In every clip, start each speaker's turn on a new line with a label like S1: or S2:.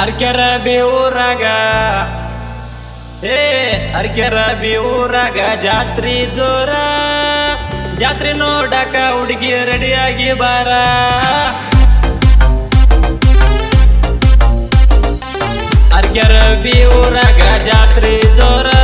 S1: ಅರ್ಕೆರ ಊರಾಗ. ಏ ಅರ್ಕೆರ ಬಿ ಊರಾಗ ಜಾತ್ರಿ ಜೋರ. ಜಾತ್ರೆ ನೋಡಕ ಹುಡುಗಿ ರೆಡಿಯಾಗಿ ಬಾರ. ಅರ್ಕೆರ ಬಿ ಊರಾಗ ಜಾತ್ರಿ ಜೋರ.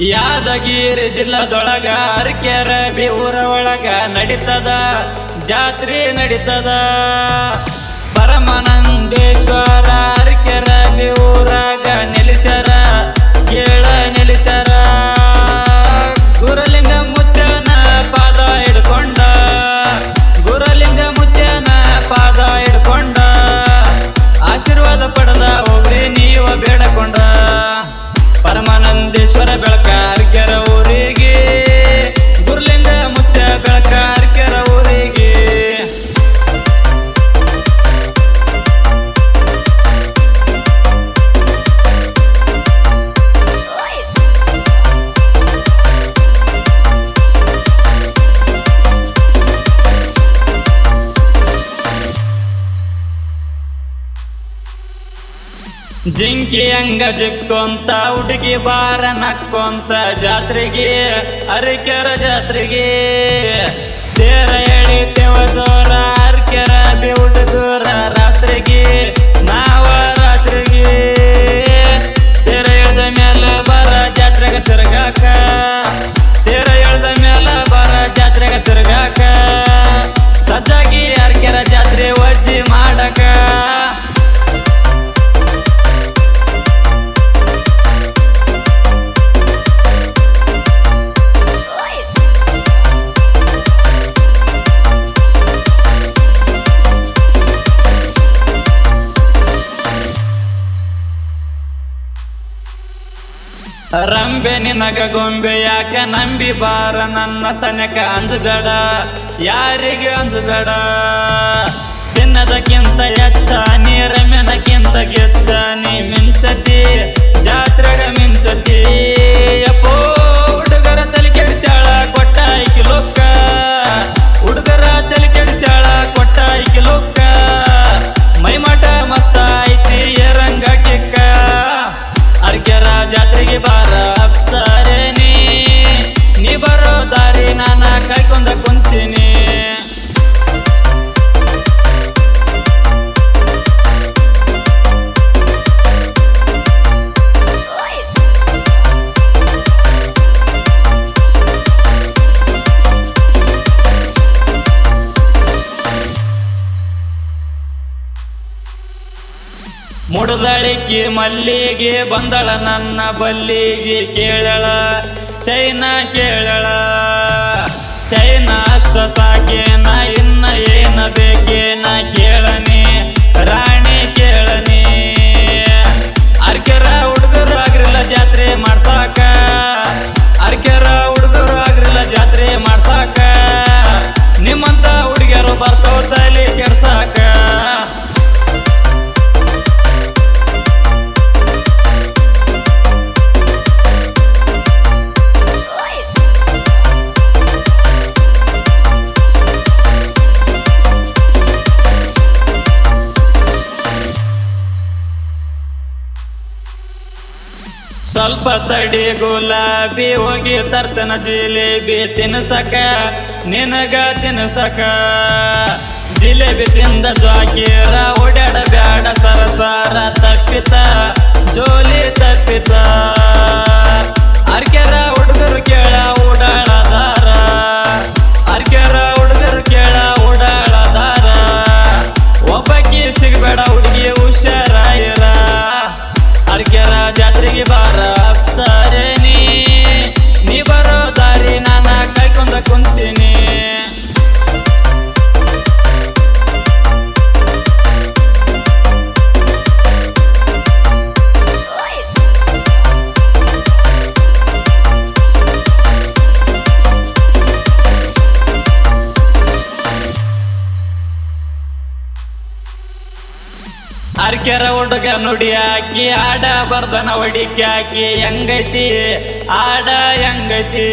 S1: ಯಾದಗಿರಿ ಜಿಲ್ಲದೊಳಗ ಅರಕೆರ ಊರ ಒಳಗ ನಡೀತದ ಜಾತ್ರೆ ನಡೀತದ. ಪರಮಾನಂದೇಶ್ವರ ಜಿಂಕಿ ಅಂಗ ಜಿಕ್ಕೊಂತ, ಹುಡುಗಿ ಬಾರ ನಕ್ಕೊಂತ, ಜಾತ್ರೆಗೆ ಅರಿಕೆರ ಜಾತ್ರೆಗೆ. ತೇರ ಎಳಿತೇವ ದೂರ ಅರ್ಕೆರ ಬಿ ದೂರ ರಾತ್ರಿಗೆ. ರಂಬೆ ನಿನಗ ಗೊಂಬೆ ಯಾಕ ನಂಬಿ ಬಾರ? ನನ್ನ ಸನಕ ಅಂಜಬೇಡ, ಯಾರಿಗೆ ಅಂಜಬೇಡ? ಚಿನ್ನದಕ್ಕಿಂತ ಹೆಚ್ಚ ನೀ ರಮ್ಯನಕ್ಕಿಂತ ಗೆಚ್ಚ. ನೀ ಮಿಂಚತಿ, ಜಾತ್ರೆಗ ಮಿಂಚತಿ. ಅಪ್ಪೋ ಮುಡದಳಿಕೆ ಮಲ್ಲಿಗೆ ಬಂದಳ ನನ್ನ ಬಲ್ಲಿಗೆ ಕೇಳಳ ಚೈನಾ ಕೇಳಳ. ಚೈನಾ ಅಷ್ಟ ಸಾಕೇನ ಇನ್ನ ಏನ ಬೇಕೇನ ಸ್ವಲ್ಪ ತಡಿ ಗುಲಾಬಿ, ಹೋಗಿ ತರ್ತನ ಜಿಲೇಬಿ ತಿನ್ಸಕ, ನಿನಗ ತಿನ್ಸಕ. ಜಿಲೇಬಿ ತಿಂದ ಜ್ವಾಕೀರ ಓಡಾಡ ಬ್ಯಾಡ ಸರಸಾರ ತಪ್ಪಿತ. ಅರ್ಕೆರ ಹುಡುಗ ನುಡಿ ಹಾಕಿ ಆಡ ಬರ್ದನ ಹೊಡಿಕೆ ಹಾಕಿ ಹೆಂಗೈತಿ? ಆಡ ಹೆಂಗೈತಿ?